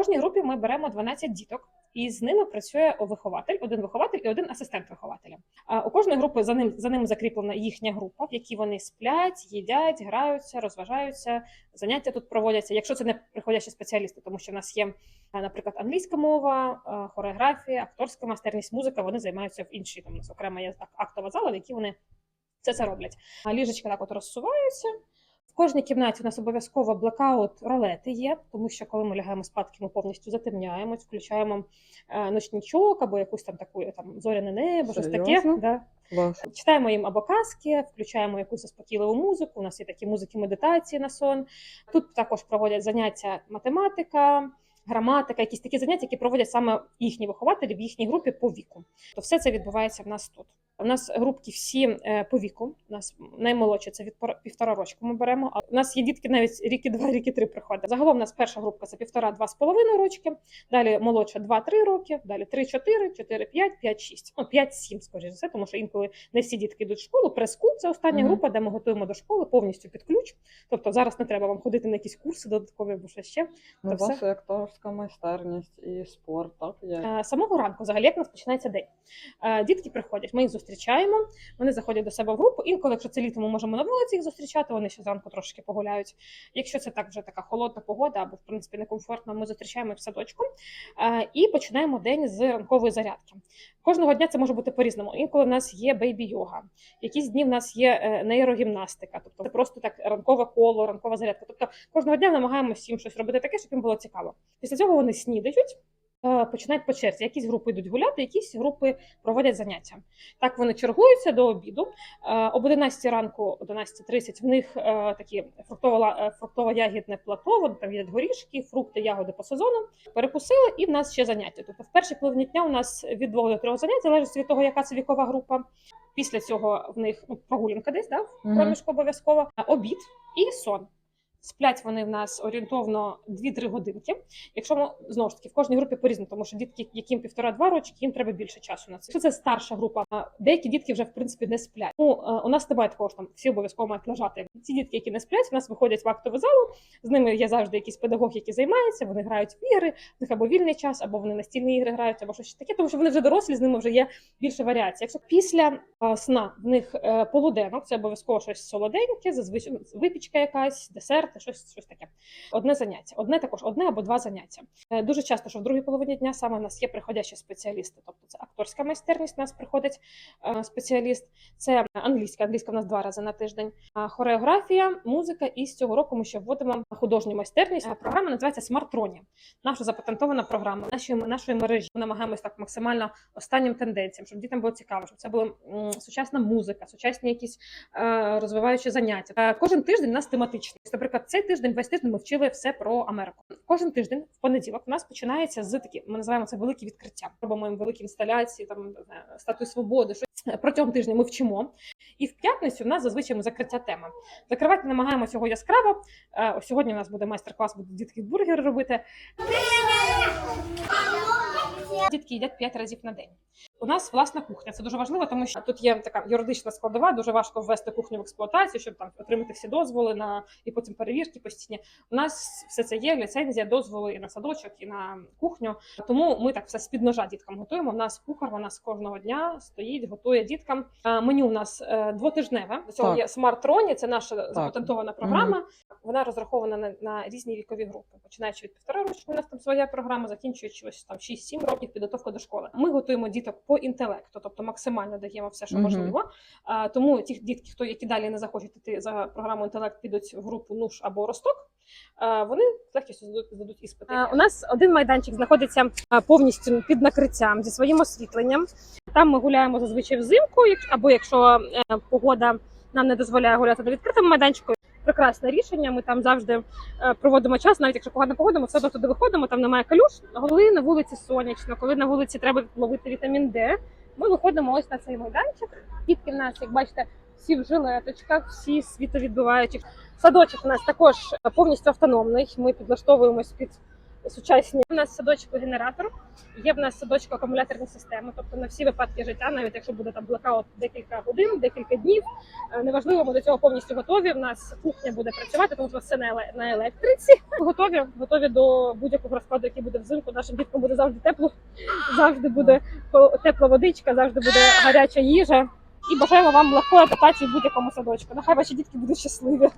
В кожній групі ми беремо 12 діток. І з ними працює вихователь, один вихователь і один асистент вихователя. А у кожної групи за ним за ним закріплена їхня група, в якій вони сплять, їдять, граються, розважаються. Заняття тут проводяться. Якщо це не приходячі спеціалісти, тому що в нас є, наприклад, англійська мова, хореографія, акторська майстерність, музика. Вони займаються в іншій. Там у нас окрема є ак- актова зала, в якій вони це це роблять. А ліжечка так от розсуваються. В кожній кімнаті у нас обов'язково блекаут ролети є, тому що коли ми лягаємо спадки, ми повністю затемняємо, включаємо е, ночничок або якусь там таку там зоряне небо, щось таке. Да. Читаємо їм або казки, включаємо якусь заспокійливу музику. У нас є такі музики медитації на сон. Тут також проводять заняття математика, граматика, якісь такі заняття, які проводять саме їхні вихователі в їхній групі по віку. То все це відбувається в нас тут. У нас групки всі е, по віку. У нас наймолодші це від півтора рочку. Ми беремо. А у нас є дітки навіть ріки два, ріки три приходять. Загалом у нас перша групка це півтора-два з половиною рочки. Далі молодша 2-3 роки, далі 3-4, 4-5, 5-6. Ну, 5-7, скоріше за все, тому що інколи не всі дітки йдуть в школу. Прескул це остання Мгм. група, де ми готуємо до школи повністю під ключ. Тобто зараз не треба вам ходити на якісь курси додаткові або щось ще. Ну, вас все? акторська майстерність, і спорт, так? Є. Е, Самого ранку, взагалі, як у нас починається день. Е, Дітки приходять, ми їх зустрічаємо, вони заходять до себе в групу. Інколи, якщо це літо, ми можемо на вулиці їх зустрічати, вони ще зранку трошки погуляють. Якщо це так вже така холодна погода або в принципі некомфортно, ми зустрічаємо їх в садочку е, і починаємо день з ранкової зарядки. Кожного дня це може бути по-різному. Інколи в нас є бейбі-йога, якісь дні в нас є е, нейрогімнастика, тобто це просто так ранкове коло, ранкова зарядка. Тобто кожного дня намагаємося всім щось робити таке, щоб їм було цікаво. Після цього вони снідають. Е, Починають по черзі. Якісь групи йдуть гуляти, якісь групи проводять заняття. Так вони чергуються до обіду. Е, Об 11 ранку, 11.30 в них е, такі фруктово- фруктово-ягідне плато, вони там їдять горішки, фрукти, ягоди по сезону. Перекусили, і в нас ще заняття. Тобто в першій половині дня у нас від двох до трьох занять, залежить від того, яка це вікова група. Після цього в них ну, прогулянка десь, да, в проміжку обов'язково, обід і сон. Сплять вони в нас орієнтовно 2-3 годинки. Якщо ми знову ж таки в кожній групі по-різному, тому що дітки, яким півтора-два рочки, їм треба більше часу на це. Якщо це старша група, деякі дітки вже в принципі не сплять. Ну е, у нас немає такого що там всі обов'язково мають лежати. Ці дітки, які не сплять, у нас виходять в актову залу. З ними є завжди якийсь педагог, який займається. Вони грають в ігри, в них або вільний час, або вони настільні ігри грають, або щось таке, тому що вони вже дорослі, з ними вже є більше варіацій. Якщо після е, сна в них е, полуденок, це обов'язково щось солоденьке, зазвичай ну, випічка якась, десерт, щось, щось таке. Одне заняття, одне також одне або два заняття. Е, Дуже часто, що в другій половині дня саме в нас є приходячі спеціалісти, тобто це акторська майстерність. У нас приходить е, спеціаліст, це англійська. Англійська в нас два рази на тиждень. Хореографія, музика. І з цього року ми ще вводимо художню майстерність. Програма називається Смартроні. Наша запатентована програма нашої нашої мережі. Ми намагаємось так максимально останнім тенденціям, щоб дітям було цікаво, щоб це була сучасна музика, сучасні якісь е, розвиваючі заняття. Кожен тиждень у нас тематичний. Наприклад, цей тиждень, весь тиждень ми вчили все про Америку. Кожен тиждень в понеділок у нас починається з такі, ми називаємо це великі відкриття. Робимо їм великі інсталяції, там статуї свободи. Щось протягом тижня ми вчимо. І в п'ятницю у нас зазвичай закриття теми. Закривати намагаємося його яскраво. Е, ось сьогодні у нас буде майстер-клас, будуть дітки бургери робити. Дітки їдять 5 разів на день. У нас власна кухня. Це дуже важливо, тому що тут є така юридична складова. Дуже важко ввести кухню в експлуатацію, щоб там отримати всі дозволи на і потім перевірки постійні. У нас все це є. Ліцензія, дозволи і на садочок, і на кухню. Тому ми так все з під ножа діткам готуємо. У нас кухар, вона з кожного дня стоїть, готує діткам. Меню у нас е, двотижневе. До цього Так. є смарт-троні, це наша запатентована програма. Вона розрахована на, на різні вікові групи, починаючи від півтора року, у нас там своя програма, закінчуючи ось там 6-7 років підготовка до школи. Ми готуємо діток по інтелекту, тобто максимально даємо все, що можливо. А, тому ті дітки, хто які далі не захочуть іти за програмою інтелект, підуть в групу НУШ або Росток. Вони з легкістю здадуть, здадуть іспити. у нас один майданчик знаходиться повністю під накриттям зі своїм освітленням. Там ми гуляємо зазвичай взимку, або якщо е, погода нам не дозволяє гуляти на відкритому майданчику. Прекрасне рішення. Ми там завжди е, проводимо час, навіть якщо погана погода, ми все одно туди виходимо, там немає калюш. Коли на вулиці сонячно, коли на вулиці треба ловити вітамін Д, ми виходимо ось на цей майданчик. Дітки в нас, як бачите, всі в жилеточках, всі світовідбиваючих. Садочок у нас також повністю автономний. Ми підлаштовуємось під сучасні. У нас садочку генератор, є в нас садочку акумуляторні системи, тобто на всі випадки життя, навіть якщо буде там блокаут декілька годин, декілька днів. е, Неважливо, ми до цього повністю готові. У нас кухня буде працювати, тому що все на еле- на електриці. Готові, готові до будь-якого розкладу, який буде взимку. Нашим діткам буде завжди тепло, завжди буде тепла водичка, завжди буде гаряча їжа. І бажаємо вам легкої адаптації в будь-якому садочку. Нехай ваші дітки будуть щасливі.